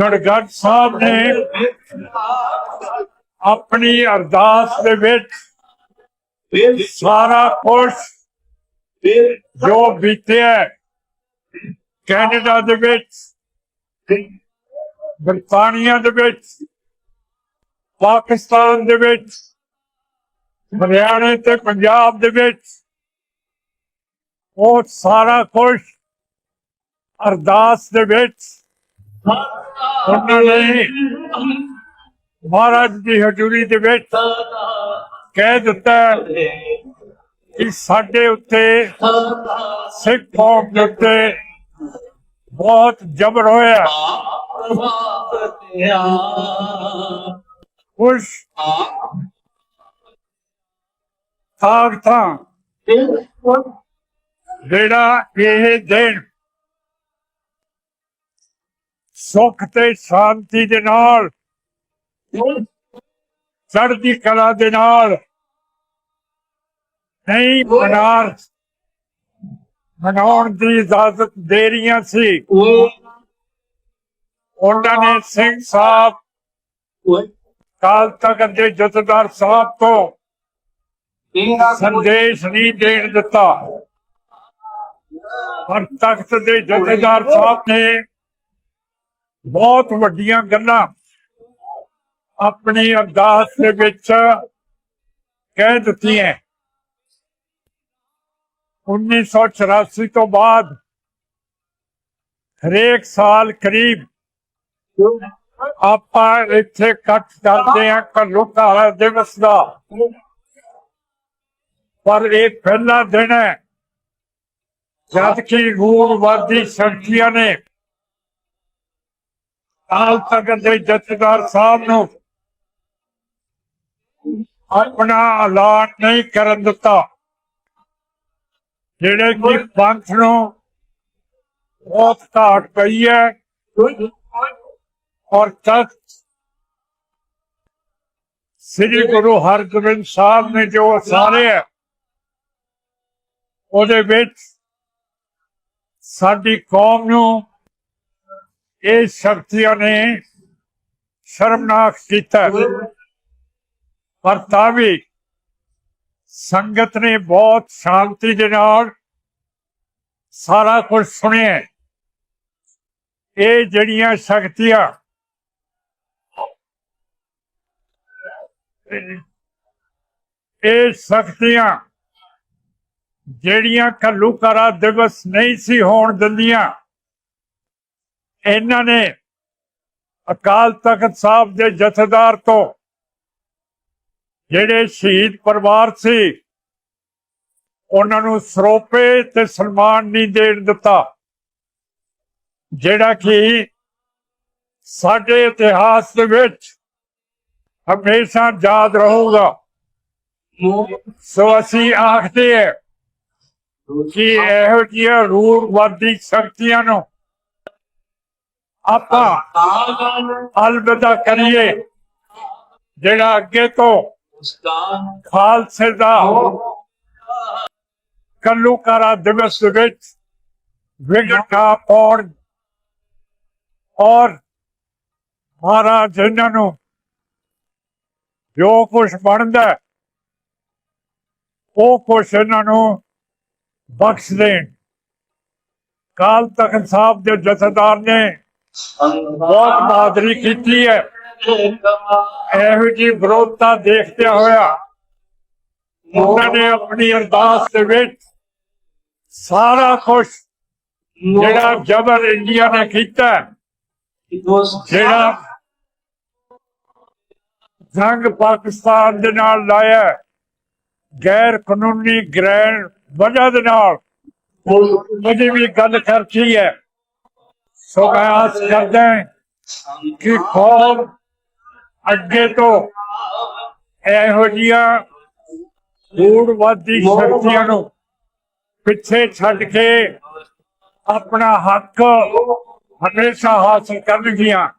ਗੜਗੜ ਸਾਹਿਬ ਨੇ ਆਪਣੀ ਅਰਦਾਸ ਦੇ ਵਿੱਚ ਸਾਰਾ ਕੁਝ ਜੋ ਬੀਤਿਆ ਕੈਨੇਡਾ ਦੇ ਵਿੱਚ, ਬਰਤਾਨੀਆ ਦੇ ਵਿੱਚ, ਪਾਕਿਸਤਾਨ ਦੇ ਵਿੱਚ, ਹਰਿਆਣੇ ਤੇ ਪੰਜਾਬ ਦੇ ਵਿੱਚ, ਉਹ ਸਾਰਾ ਕੁਝ ਅਰਦਾਸ ਦੇ ਵਿੱਚ ਉਹਨਾਂ ਨੇ ਮਹਾਰਾਜ ਦੀ ਹਜ਼ੂਰੀ ਦੇ ਵਿੱਚ ਕਹਿ ਦਿੱਤਾ ਕਿ ਸਾਡੇ ਉੱਤੇ ਸਿੱਖ ਕੌਮ ਦੇ ਉੱਤੇ ਬਹੁਤ ਜ਼ਬਰ ਹੋਇਆ। ਕੁਛ ਤਾਕਤਾਂ ਜਿਹੜਾ ਇਹ ਦਿਨ ਸੁੱਖ ਤੇ ਸ਼ਾਂਤੀ ਦੇ ਨਾਲ। ਚੜ੍ਹਦੀ ਕਲਾ ਦੇ ਨਾਲ। ਨਹੀਂ ਮਨਾਰ ਮਨਾਉਣ ਦੀ ਇਜਾਜ਼ਤ ਦੇ ਰਹੀਆਂ ਸੀ। ਉਹਨਾਂ ਨੇ ਸਿੰਘ ਸਾਹਿਬ ਕਾਲ ਤੱਕ ਦੇ ਜਥੇਦਾਰ ਸਾਹਿਬ ਤੋਂ ਸੰਦੇਸ਼ ਨਹੀਂ ਦੇਣ ਦਿੱਤਾ। ਪਰ ਤਖਤ ਦੇ ਜਥੇਦਾਰ ਸਾਹਿਬ ਨੇ ਬਹੁਤ ਵੱਡੀਆਂ ਗੱਲਾਂ ਆਪਣੀ ਅਰਦਾਸ ਦੇ ਵਿੱਚ ਕਹਿ ਦਿੱਤੀਆਂ 1984 ਤੋਂ ਬਾਅਦ ਹਰੇਕ ਸਾਲ ਕਰੀਬ ਆਪਾਂ ਇੱਥੇ ਇਕੱਠ ਕਰਦੇ ਹਾਂ ਘੱਲੂਘਾਰਾ ਦਿਵਸ ਦਾ। ਪਰ ਇਹ ਪਹਿਲਾ ਦਿਨ ਹੈ। ਜਦ ਕਿ ਰੂੜਵਾਦੀ ਸ਼ਕਤੀਆਂ ਨੇ ਕਾਲ ਤੱਕ ਦੇ ਜਥੇਦਾਰ ਸਾਹਿਬ ਨੂੰ ਆਪਣਾ ਐਲਾਨ ਨਹੀਂ ਕਰਨ ਦਿੱਤਾ। ਜਿਹੜੇ ਕਿ ਪੰਥ ਨੂੰ ਬਹੁਤ ਘਾਟ ਪਈ ਹੈ ਔਰ ਤਖਤ ਸ੍ਰੀ ਗੁਰੂ ਹਰਗੋਬਿੰਦ ਸਾਹਿਬ ਨੇ ਜੋ ਸਾਰੇ ਹੈ ਉਹਦੇ ਵਿੱਚ ਸਾਡੀ ਕੌਮ ਨੂੰ ਇਹ ਸ਼ਕਤੀਆਂ ਨੇ ਸ਼ਰਮਨਾਕ ਕੀਤਾ। ਪਰ ਤਾਂ ਵੀ ਸੰਗਤ ਨੇ ਬਹੁਤ ਸ਼ਾਂਤੀ ਦੇ ਨਾਲ ਸਾਰਾ ਕੁਝ ਸੁਣਿਆ। ਇਹ ਜਿਹੜੀਆਂ ਸ਼ਕਤੀਆਂ ਇਹ ਸ਼ਕਤੀਆਂ ਜਿਹੜੀਆਂ ਘੱਲੂਘਾਰਾ ਦਿਵਸ ਨਹੀਂ ਸੀ ਹੋਣ ਦਿੰਦੀਆਂ ਇਹਨਾਂ ਨੇ ਅਕਾਲ ਤਖਤ ਸਾਹਿਬ ਦੇ ਜਥੇਦਾਰ ਤੋਂ ਜਿਹੜੇ ਸ਼ਹੀਦ ਪਰਿਵਾਰ ਸੀ, ਉਹਨਾਂ ਨੂੰ ਸਰੋਪੇ ਤੇ ਸਨਮਾਨ ਨਹੀਂ ਦੇਣ ਦਿੱਤਾ। ਜਿਹੜਾ ਕਿ ਸਾਡੇ ਇਤਿਹਾਸ ਦੇ ਵਿੱਚ ਹਮੇਸ਼ਾ ਯਾਦ ਰਹੂਗਾ। ਸੋ ਅਸੀਂ ਆਖਦੇ ਹਾਂ ਕਿ ਇਹੋ ਜਿਹੀਆਂ ਰੂੜਵਾਦੀ ਸ਼ਕਤੀਆਂ ਨੂੰ ਆਪਾਂ ਅਲਵਿਦਾ ਕਰੀਏ। ਜਿਹੜਾ ਅੱਗੇ ਤੋਂ ਖਾਲਸੇ ਦਾ ਕੱਲੂਕਾਰਾ ਦਿਵਸ ਵਿੱਚ ਵਿਗੜਾ ਪਾਉਣ ਔਰ ਮਹਾਰਾਜ ਇਹਨਾਂ ਨੂੰ ਜੋ ਕੁਛ ਬਣਦਾ ਉਹ ਕੁਛ ਇਹਨਾਂ ਨੂੰ ਬਖਸ਼ ਦੇਣ। ਕਾਲ ਤਖਤ ਸਾਹਿਬ ਦੇ ਜਥੇਦਾਰ ਨੇ ਬਹੁਤ ਬਹਾਦਰੀ ਕੀਤੀ ਹੈ। ਇਹੋ ਜੀ ਵਿਰੋਧਤਾ ਦੇਖਦਿਆਂ ਹੋਇਆ ਉਹਨਾਂ ਨੇ ਆਪਣੀ ਅਰਦਾਸ ਦੇ ਵਿੱਚ ਸਾਰਾ ਕੁਝ ਜਿਹੜਾ ਜਬਰ ਇੰਡੀਆ ਨੇ ਕੀਤਾ, ਜਿਹੜਾ ਜੰਗ ਪਾਕਿਸਤਾਨ ਦੇ ਨਾਲ ਲਾਇਆ, ਗੈਰ ਕਾਨੂੰਨੀ ਗ੍ਰੈਂਡ ਵਜ੍ਹਾ ਦੇ ਨਾਲ। ਉਹਦੀ ਵੀ ਗੱਲ ਖਰਚੀ ਹੈ। ਸੋ ਆਸ ਕਰਦਾ ਹਾਂ ਕਿ ਕੌਮ ਅੱਗੇ ਤੋਂ ਇਹੋ ਜਿਹੀਆਂ ਗੂੜਵਾਦੀ ਸ਼ਕਤੀਆਂ ਨੂੰ ਪਿੱਛੇ ਛੱਡ ਕੇ ਆਪਣਾ ਹੱਕ ਹਮੇਸ਼ਾ ਹਾਸਲ ਕਰਨਗੀਆਂ